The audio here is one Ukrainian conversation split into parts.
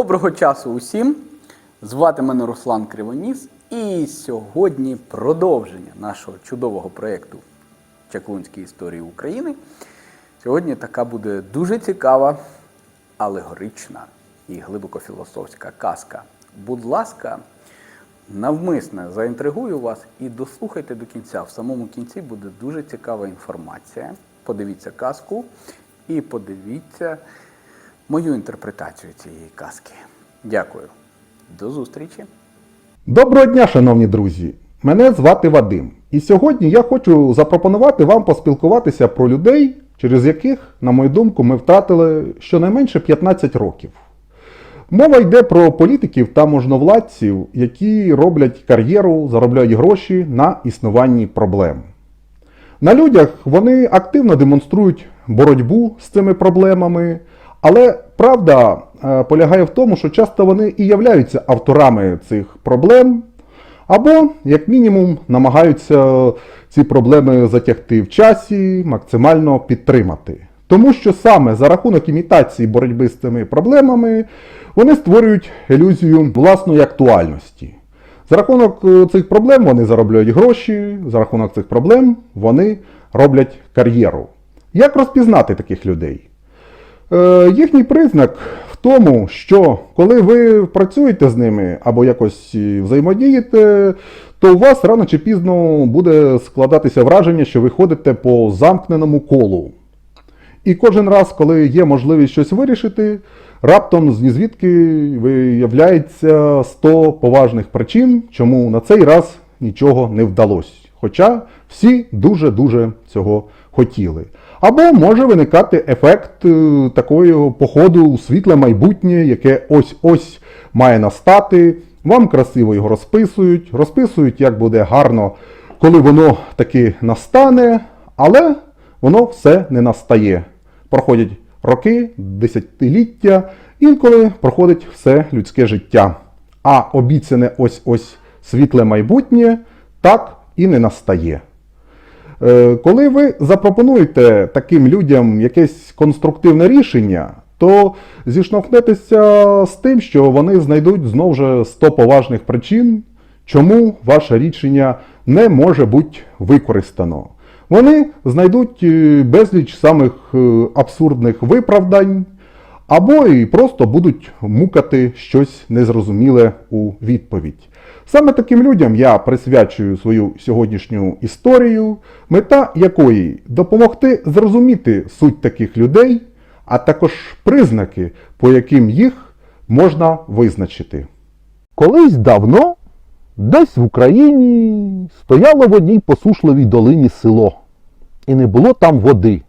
Доброго часу усім! Звати мене Руслан Кривоніс, і сьогодні продовження нашого чудового проєкту Чаклунські історії України. Сьогодні така буде дуже цікава, алегорична і глибоко філософська казка. Будь ласка, навмисне заінтригую вас і дослухайте до кінця. В самому кінці буде дуже цікава інформація. Подивіться казку і подивіться мою інтерпретацію цієї казки. Дякую. До зустрічі. Доброго дня, шановні друзі! Мене звати Вадим. І сьогодні я хочу запропонувати вам поспілкуватися про людей, через яких, на мою думку, ми втратили щонайменше 15 років. Мова йде про політиків та можновладців, які роблять кар'єру, заробляють гроші на існуванні проблем. На людях вони активно демонструють боротьбу з цими проблемами, але правда е, полягає в тому, що часто вони і являються авторами цих проблем, або, як мінімум, намагаються ці проблеми затягти в часі, максимально підтримати. Тому що саме за рахунок імітації боротьби з цими проблемами вони створюють ілюзію власної актуальності. За рахунок е, цих проблем вони заробляють гроші, за рахунок цих проблем вони роблять кар'єру. Як розпізнати таких людей? Е, їхній признак в тому, що коли ви працюєте з ними або якось взаємодієте, то у вас рано чи пізно буде складатися враження, що ви ходите по замкненому колу. І кожен раз, коли є можливість щось вирішити, раптом з нізвідки виявляється 100 поважних причин, чому на цей раз нічого не вдалося. Хоча всі дуже-дуже цього хотіли. Або може виникати ефект е, такого походу у світле майбутнє, яке ось-ось має настати. Вам красиво його розписують, розписують, як буде гарно, коли воно таки настане, але воно все не настає. Проходять роки, десятиліття, інколи проходить все людське життя. А обіцяне ось-ось світле майбутнє так і не настає. Е, Коли ви запропонуєте таким людям якесь конструктивне рішення, то зіштовхнетеся з тим, що вони знайдуть знову ж 100 поважних причин, чому ваше рішення не може бути використано. Вони знайдуть е, безліч самих е, абсурдних виправдань, або і просто будуть мукати щось незрозуміле у відповідь. Саме таким людям я присвячую свою сьогоднішню історію, мета якої допомогти зрозуміти суть таких людей, а також признаки, по яким їх можна визначити. Колись давно, десь в Україні, стояло в одній посушливій долині село, і не було там води.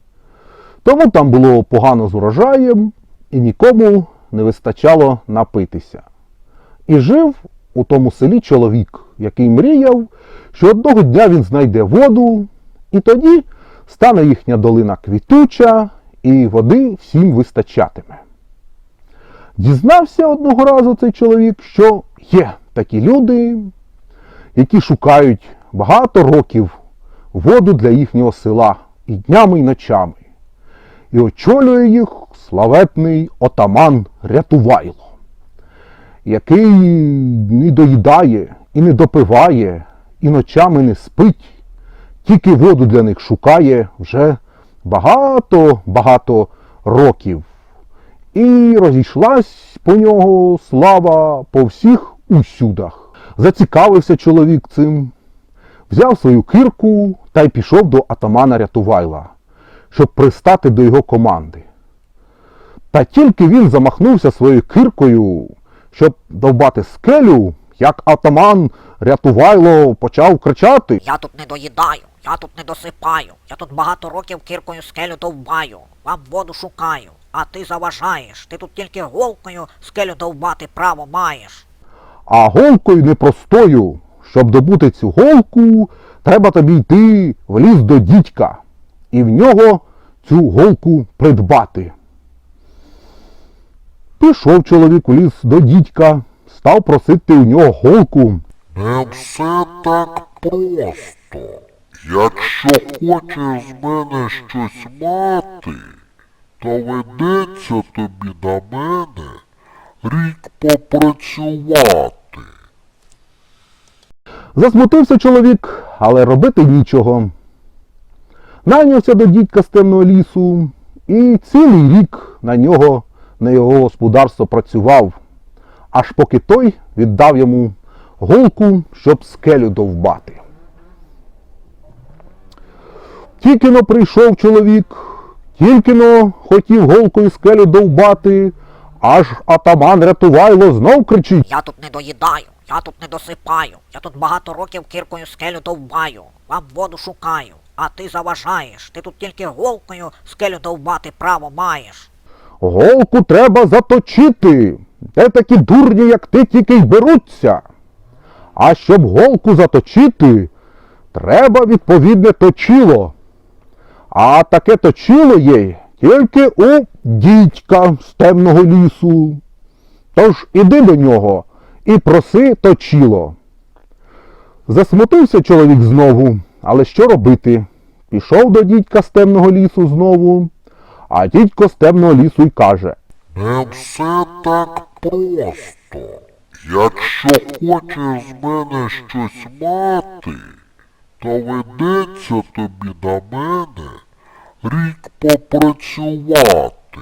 Тому там було погано з урожаєм, і нікому не вистачало напитися. І жив у тому селі чоловік, який мріяв, що одного дня він знайде воду, і тоді стане їхня долина квітуча, і води всім вистачатиме. Дізнався одного разу цей чоловік, що є такі люди, які шукають багато років воду для їхнього села і днями, і ночами. І очолює їх славетний отаман Рятувайло який не доїдає і не допиває, і ночами не спить, тільки воду для них шукає вже багато-багато років. І розійшлась по нього слава по всіх усюдах. Зацікавився чоловік цим, взяв свою кирку та й пішов до атамана Рятувайла, щоб пристати до його команди. Та тільки він замахнувся своєю киркою, щоб довбати скелю, як атаман Рятувайло почав кричати. Я тут не доїдаю, я тут не досипаю, я тут багато років кіркою скелю довбаю, вам воду шукаю, а ти заважаєш, ти тут тільки голкою скелю довбати право маєш. А голкою непростою, щоб добути цю голку, треба тобі йти в ліс до дідька і в нього цю голку придбати. Пішов чоловік у ліс до дідька, став просити у нього голку. Не все так просто. Якщо хочеш з мене щось мати, доведеться тобі на мене рік попрацювати. Засмутився чоловік, але робити нічого. Найнявся до дідька з темного лісу і цілий рік на нього, на його господарство працював, аж поки той віддав йому голку, щоб скелю довбати. Тільки но прийшов чоловік, тільки но хотів голкою скелю довбати, аж атаман рятувайло знов кричить. Я тут не доїдаю, я тут не досипаю, я тут багато років кіркою скелю довбаю, вам воду шукаю, а ти заважаєш, ти тут тільки голкою скелю довбати право маєш. Голку треба заточити. Де такі дурні, як ти, тільки й беруться. А щоб голку заточити, треба відповідне точило. А таке точило є тільки у дідька з темного лісу. Тож іди до нього і проси точило. Засмутився чоловік знову, але що робити? Пішов до дідька з темного лісу знову, а дідько з темного лісу й каже. Не все так просто. Якщо хочеш з мене щось мати, то ведеться тобі на мене рік попрацювати.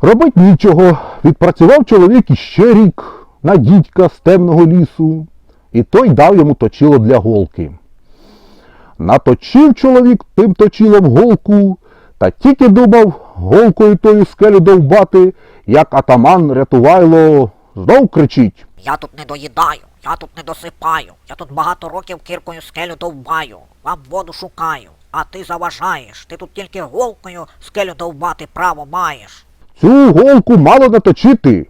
Робить нічого, відпрацював чоловік іще рік на дідька з темного лісу, і той дав йому точило для голки. Наточив чоловік тим точилом голку, та тільки думав голкою тою скелю довбати, як атаман рятувайло знов кричить. Я тут не доїдаю, я тут не досипаю, я тут багато років кіркою скелю довбаю, вам воду шукаю, а ти заважаєш, ти тут тільки голкою скелю довбати право маєш. Цю голку мало наточити.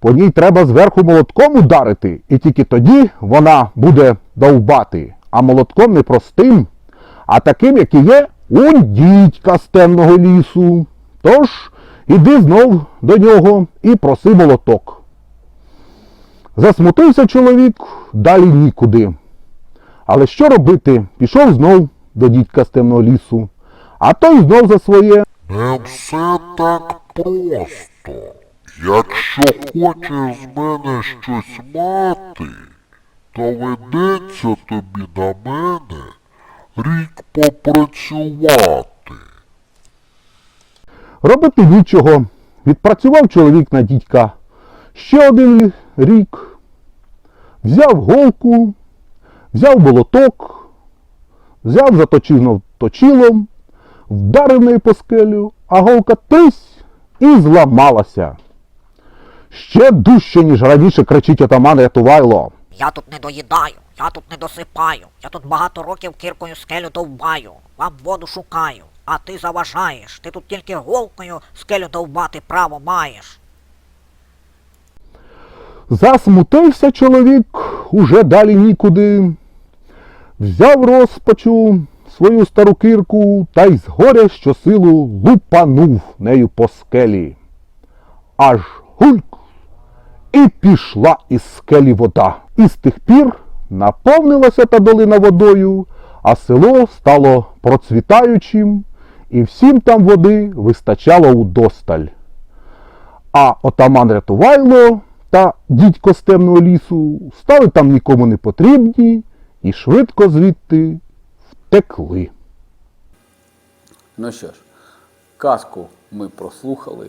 По ній треба зверху молотком ударити, і тільки тоді вона буде довбати. А молотком не простим, а таким, який є у дідька з темного лісу. Тож іди знов до нього і проси молоток. Засмутився чоловік, далі нікуди. Але що робити? Пішов знов до дідька з темного лісу, а той знов за своє. Не все так просто. Якщо хочеш з мене щось мати, то ведеться тобі на мене рік попрацювати. Робити нічого. Відпрацював чоловік на дідька ще один рік. Взяв голку, взяв молоток, взяв заточив точилом, вдарив нею по скелю, а голка тись і зламалася. Ще дужче, ніж раніше кричить отаман Рятувайло. Я тут не доїдаю, я тут не досипаю, я тут багато років кіркою скелю довбаю, вам воду шукаю, а ти заважаєш, ти тут тільки голкою скелю довбати право маєш. Засмутився чоловік, уже далі нікуди. Взяв розпачу свою стару кирку та й згоря щосилу лупанув нею по скелі. Аж гульк і пішла із скелі вода. І з тих пір наповнилася та долина водою, а село стало процвітаючим, і всім там води вистачало удосталь. А отаман Рятувайло та дідько з темного лісу стали там нікому не потрібні і швидко звідти втекли. Ну що ж, казку ми прослухали.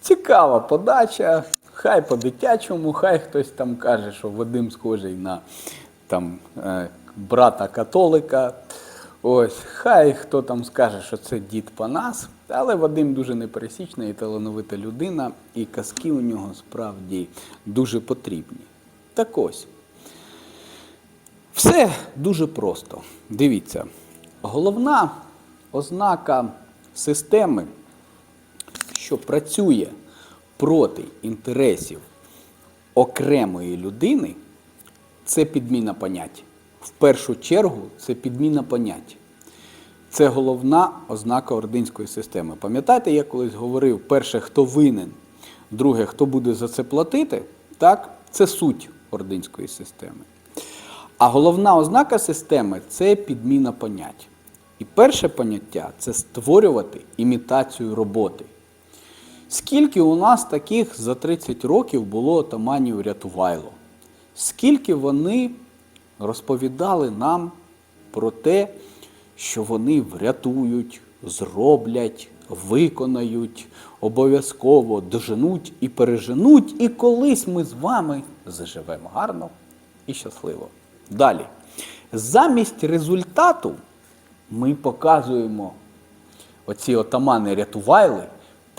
Цікава подача. Хай по-дитячому, хай хтось там каже, що Вадим схожий на там, е, брата католика. Ось, хай хто там скаже, що це дід Панас. Але Вадим дуже непересічна і талановита людина, і казки у нього справді дуже потрібні. Так ось. Все дуже просто. Дивіться, головна ознака системи, що працює проти інтересів окремої людини, це підміна понять. В першу чергу це підміна понять. Це головна ознака ординської системи. Пам'ятаєте, я колись говорив, перше, хто винен, друге, хто буде за це платити, так? це суть ординської системи. А головна ознака системи це підміна понять. І перше поняття це створювати імітацію роботи. Скільки у нас таких за 30 років було отаманів рятувайло? Скільки вони розповідали нам про те, що вони врятують, зроблять, виконають, обов'язково доженуть і переженуть, і колись ми з вами заживемо гарно і щасливо. Далі. Замість результату ми показуємо оці отамани рятувайли,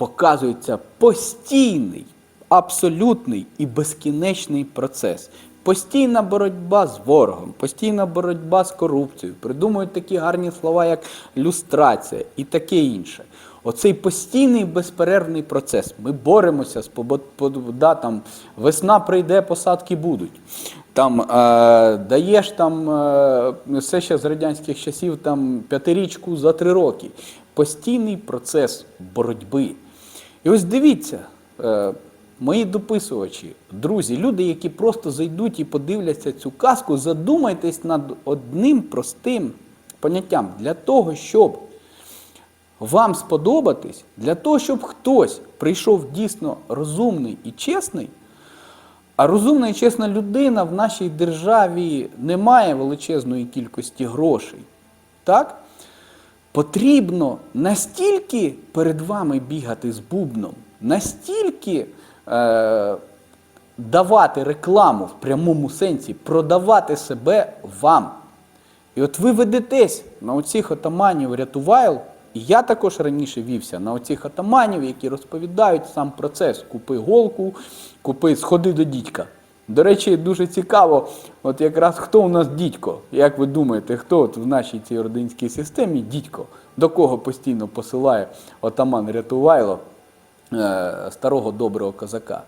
показується постійний, абсолютний і безкінечний процес. Постійна боротьба з ворогом, постійна боротьба з корупцією, придумують такі гарні слова, як люстрація і таке інше. Оцей постійний безперервний процес. Ми боремося з да, там, весна прийде, посадки будуть. Там е, даєш там е, все ще з радянських часів там п'ятирічку за три роки. Постійний процес боротьби. І ось дивіться, е, мої дописувачі, друзі, люди, які просто зайдуть і подивляться цю казку, задумайтесь над одним простим поняттям для того, щоб вам сподобатись, для того, щоб хтось прийшов дійсно розумний і чесний. А розумна і чесна людина в нашій державі не має величезної кількості грошей. Так? Потрібно настільки перед вами бігати з бубном, настільки е, давати рекламу в прямому сенсі, продавати себе вам. І от ви ведетесь на оцих отаманів рятувайл, і я також раніше вівся на оцих отаманів, які розповідають сам процес. Купи голку, купи, сходи до дідька. До речі, дуже цікаво, от якраз хто у нас дідько? Як ви думаєте, хто от в нашій цій родинській системі дідько? До кого постійно посилає отаман Рятувайло е, старого доброго козака?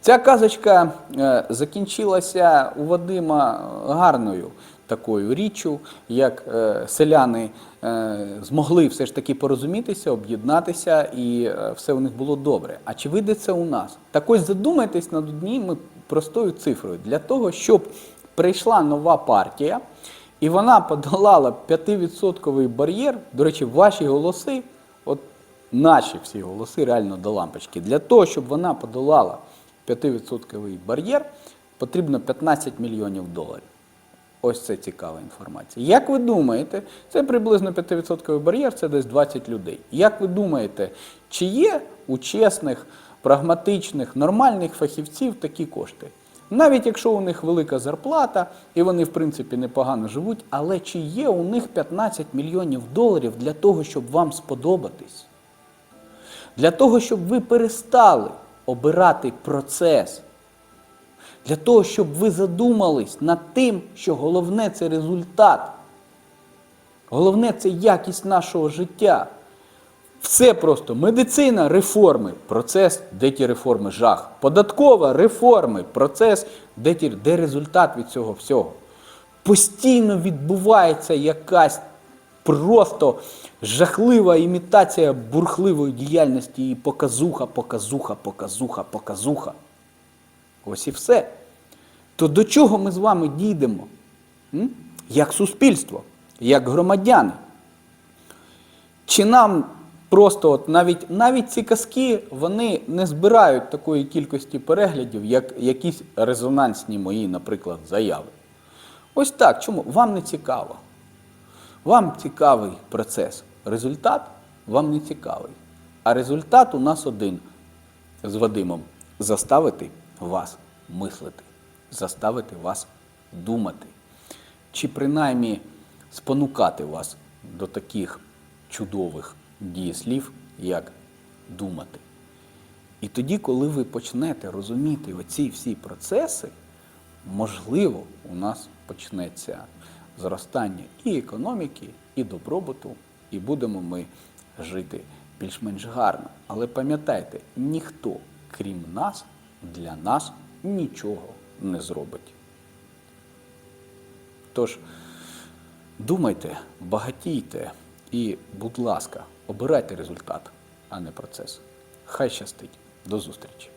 Ця казочка е, закінчилася у Вадима гарною такою річчю, як е, селяни змогли все ж таки порозумітися, об'єднатися, і все у них було добре. А чи вийде це у нас? Так ось задумайтесь над однією простою цифрою для того, щоб прийшла нова партія, і вона подолала 5% бар'єр. До речі, ваші голоси, от наші всі голоси реально до лампочки. Для того, щоб вона подолала 5% бар'єр, потрібно 15 мільйонів доларів. Ось це цікава інформація. Як ви думаєте, це приблизно 5% бар'єр, це десь 20 людей. Як ви думаєте, чи є у чесних, прагматичних, нормальних фахівців такі кошти? Навіть якщо у них велика зарплата і вони, в принципі, непогано живуть, але чи є у них 15 мільйонів доларів для того, щоб вам сподобатись? Для того, щоб ви перестали обирати процес, для того, щоб ви задумались над тим, що головне це результат, головне це якість нашого життя. Все просто медицина, реформи, процес, де ті реформи жах. Податкова реформи, процес, де, ті, де результат від цього всього. Постійно відбувається якась просто жахлива імітація бурхливої діяльності і показуха, показуха, показуха, показуха. Ось і все. То до чого ми з вами дійдемо? Як суспільство, як громадяни? Чи нам просто от навіть, навіть ці казки вони не збирають такої кількості переглядів, як якісь резонансні мої, наприклад, заяви? Ось так. Чому? Вам не цікаво. Вам цікавий процес. Результат вам не цікавий. А результат у нас один з Вадимом заставити вас мислити, заставити вас думати, чи принаймні спонукати вас до таких чудових дієслів, як думати. І тоді, коли ви почнете розуміти оці всі процеси, можливо, у нас почнеться зростання і економіки, і добробуту, і будемо ми жити більш-менш гарно. Але пам'ятайте, ніхто, крім нас, для нас нічого не зробить. Тож, думайте, багатійте і, будь ласка, обирайте результат, а не процес. Хай щастить. До зустрічі!